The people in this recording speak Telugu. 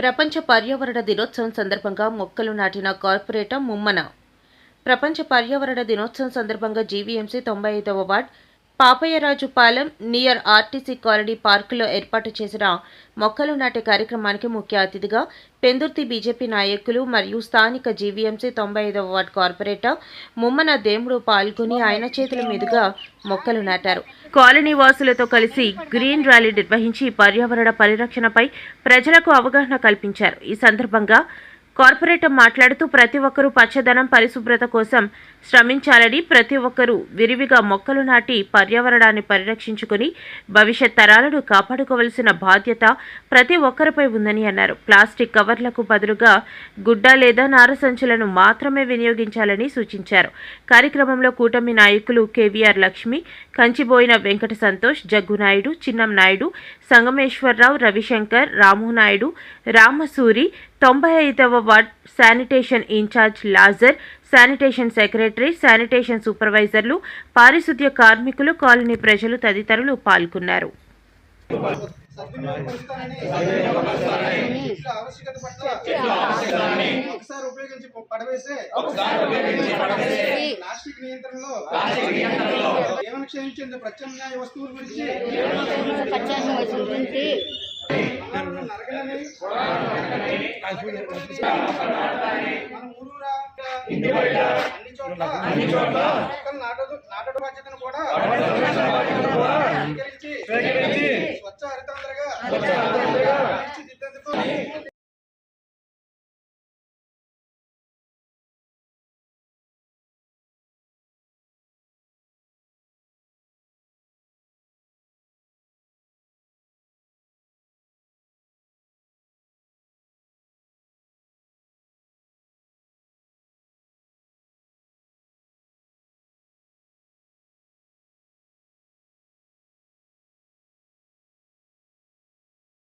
ప్రపంచ పర్యావరణ దినోత్సవం సందర్భంగా మొక్కలు నాటిన కార్పొరేటర్ ముమ్మన. ప్రపంచ పర్యావరణ దినోత్సవం సందర్భంగా జీవీఎంసీ తొంభై ఐదవ వార్డ్ పాపయ్యరాజుపాలెం నియర్ ఆర్టీసీ కాలనీ పార్కులో ఏర్పాటు చేసిన మొక్కలు నాటే కార్యక్రమానికి ముఖ్య అతిథిగా పెందుర్తి బీజేపీ నాయకులు మరియు స్థానిక జీవీఎంసీ తొంభై ఐదవ వార్డ్ కార్పొరేటర్ ముమ్మన దేముడు పాల్గొని ఆయన చేతుల మీదుగా మొక్కలు నాటారు. కాలనీ వాసులతో కలిసి గ్రీన్ ర్యాలీ నిర్వహించి పర్యావరణ పరిరక్షణపై ప్రజలకు అవగాహన కల్పించారు. ఈ సందర్భంగా కార్పొరేటర్ మాట్లాడుతూ ప్రతి ఒక్కరూ పచ్చదనం పరిశుభ్రత కోసం శ్రమించాలని ప్రతి ఒక్కరూ విరివిగా మొక్కలు నాటి పర్యావరణాన్ని పరిరక్షించుకుని భవిష్యత్ తరాలను కాపాడుకోవలసిన బాధ్యత ప్రతి ఒక్కరిపై ఉందని అన్నారు. ప్లాస్టిక్ కవర్లకు బదులుగా గుడ్డ లేదా నార సంచులను మాత్రమే వినియోగించాలని సూచించారు. కార్యక్రమంలో కూటమి నాయకులు కేవీఆర్ లక్ష్మి కంచిబోయిన వెంకట సంతోష్ జగ్గునాయుడు చిన్నం నాయుడు సంగమేశ్వరరావు రవిశంకర్ రాము నాయుడు రామసూరి తొంభై ఐదవ ward sanitation incharge Lazar sanitation secretary sanitation సూపర్వైజర్లు పారిశుద్ధ్య కార్మికులు కాలనీ ప్రజలు తదితరులు పాల్గొన్నారు. నియంత్రణలో ప్రత్యామ్నాయ వస్తువుల గురించి? అన్ని చోట్ల నాటడు బాధ్యతను కూడా స్వచ్ఛ హరితాంధ్రగా తీర్చిదిద్దేందుకు